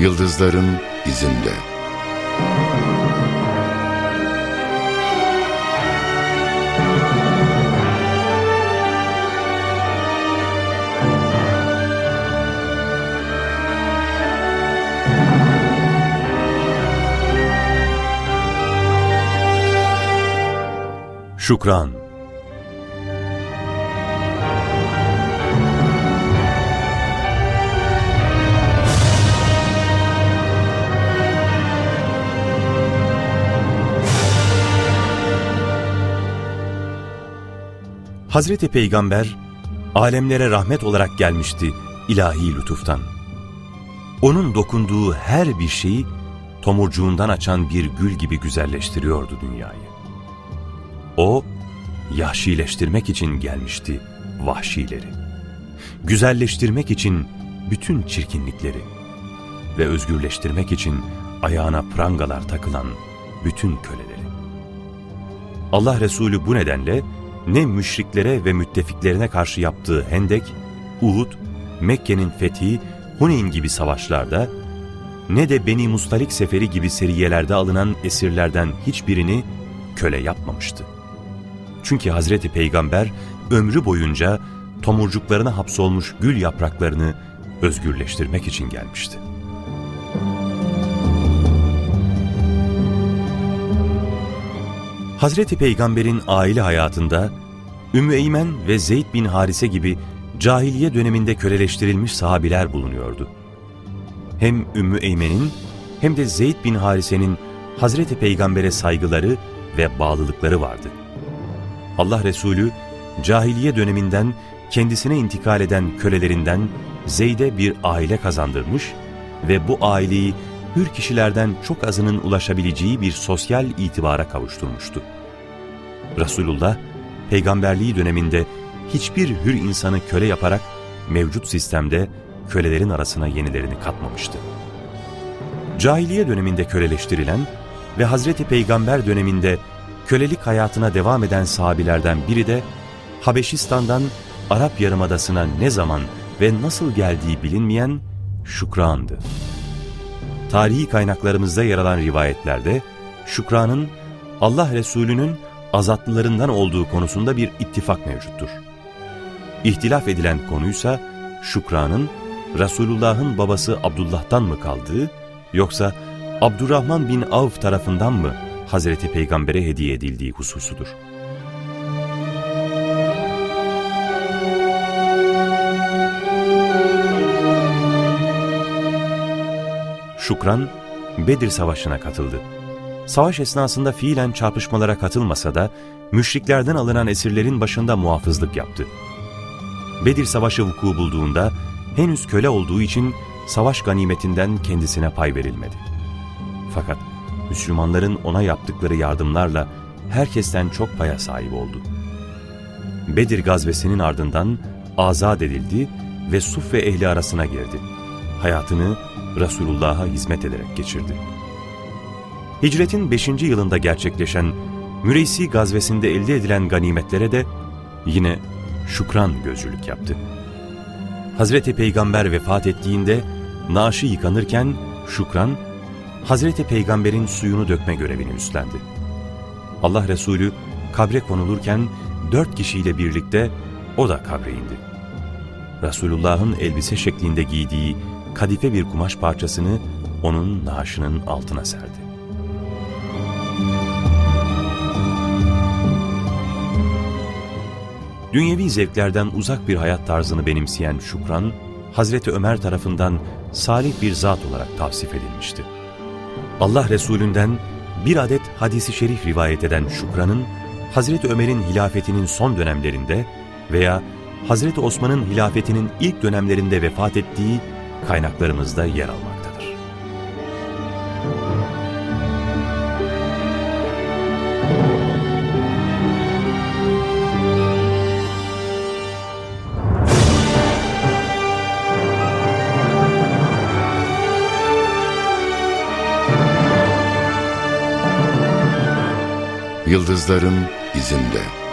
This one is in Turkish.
Yıldızların izinde. Şükran Hazreti Peygamber alemlere rahmet olarak gelmişti ilahi lütuftan. Onun dokunduğu her bir şeyi tomurcuğundan açan bir gül gibi güzelleştiriyordu dünyayı. O, yahşileştirmek için gelmişti vahşileri. Güzelleştirmek için bütün çirkinlikleri ve özgürleştirmek için ayağına prangalar takılan bütün köleleri. Allah Resulü bu nedenle ne müşriklere ve müttefiklerine karşı yaptığı Hendek, Uhud, Mekke'nin fethi, Huneyn gibi savaşlarda ne de Beni Mustalik seferi gibi seriyelerde alınan esirlerden hiçbirini köle yapmamıştı. Çünkü Hazreti Peygamber ömrü boyunca tomurcuklarına hapsolmuş gül yapraklarını özgürleştirmek için gelmişti. Hazreti Peygamber'in aile hayatında Ümmü Eymen ve Zeyd bin Harise gibi cahiliye döneminde köleleştirilmiş sahabiler bulunuyordu. Hem Ümmü Eymen'in hem de Zeyd bin Harise'nin Hazreti Peygamber'e saygıları ve bağlılıkları vardı. Allah Resulü cahiliye döneminden kendisine intikal eden kölelerinden Zeyd'e bir aile kazandırmış ve bu aileyi hür kişilerden çok azının ulaşabileceği bir sosyal itibara kavuşturmuştu. Resulullah, peygamberliği döneminde hiçbir hür insanı köle yaparak mevcut sistemde kölelerin arasına yenilerini katmamıştı. Cahiliye döneminde köleleştirilen ve Hazreti Peygamber döneminde kölelik hayatına devam eden sahabilerden biri de Habeşistan'dan Arap Yarımadası'na ne zaman ve nasıl geldiği bilinmeyen Şükran'dı. Tarihi kaynaklarımızda yer alan rivayetlerde Şükran'ın Allah Resulü'nün azatlılarından olduğu konusunda bir ittifak mevcuttur. İhtilaf edilen konuysa Şükran'ın Resulullah'ın babası Abdullah'tan mı kaldığı yoksa Abdurrahman bin Avf tarafından mı Hazreti Peygamber'e hediye edildiği hususudur. Şükran, Bedir Savaşı'na katıldı. Savaş esnasında fiilen çarpışmalara katılmasa da müşriklerden alınan esirlerin başında muhafızlık yaptı. Bedir Savaşı vuku bulduğunda henüz köle olduğu için savaş ganimetinden kendisine pay verilmedi. Fakat Müslümanların ona yaptıkları yardımlarla herkesten çok paya sahip oldu. Bedir gazvesinin ardından azat edildi ve Suf ve ehli arasına girdi. Hayatını Resulullah'a hizmet ederek geçirdi. Hicretin 5. yılında gerçekleşen Müreysi gazvesinde elde edilen ganimetlere de yine şükran gözcülük yaptı. Hazreti Peygamber vefat ettiğinde naaşı yıkanırken şükran, Hazreti Peygamber'in suyunu dökme görevini üstlendi. Allah Resulü kabre konulurken dört kişiyle birlikte o da kabre indi. Resulullah'ın elbise şeklinde giydiği kadife bir kumaş parçasını onun naaşının altına serdi. Dünyevi zevklerden uzak bir hayat tarzını benimseyen Şükran, Hazreti Ömer tarafından salih bir zat olarak tavsif edilmişti. Allah Resulünden bir adet hadisi şerif rivayet eden Şükran'ın, Hazreti Ömer'in hilafetinin son dönemlerinde veya Hazreti Osman'ın hilafetinin ilk dönemlerinde vefat ettiği kaynaklarımızda yer almaktadır. Yıldızların izinde.